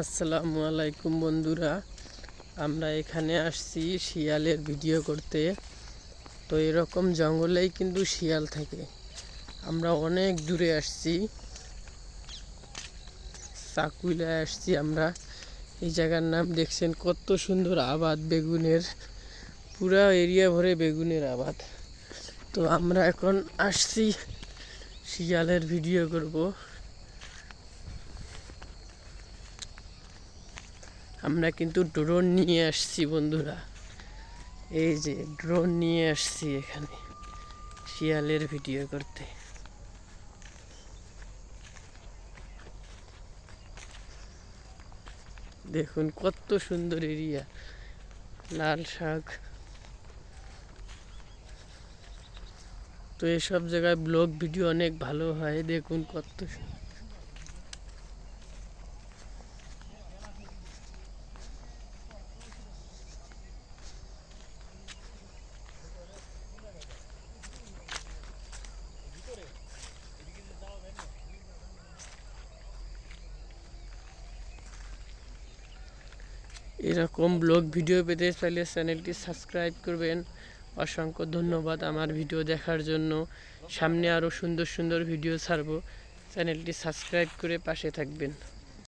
আসসালামু আলাইকুম বন্ধুরা, আমরা এখানে আসছি শিয়ালের ভিডিও করতে। তো এরকম জঙ্গলেই কিন্তু শিয়াল থাকে। আমরা অনেক দূরে আসছি। চাকুইলায় আসছি আমরা। এই জায়গার নাম দেখছেন, কত সুন্দর আবাদ বেগুনের, পুরা এরিয়া ভরে বেগুনের আবাদ। তো আমরা এখন আসছি শিয়ালের ভিডিও করব। আমরা কিন্তু ড্রোন নিয়ে আসছি, বন্ধুরা। এই যে ড্রোন নিয়ে আসছি এখানে, শিয়ালের ভিডিও করতে। দেখুন কত সুন্দর এরিয়া লাল শাক। তো এসব জায়গায় ব্লগ ভিডিও অনেক ভালো হয়, দেখুন কত সু- এরকম ব্লগ ভিডিও পেতে চাইলে চ্যানেলটি সাবস্ক্রাইব করবেন। অসংখ্য ধন্যবাদ আমার ভিডিও দেখার জন্য। সামনে আরও সুন্দর সুন্দর ভিডিও ছাড়ব। চ্যানেলটি সাবস্ক্রাইব করে পাশে থাকবেন।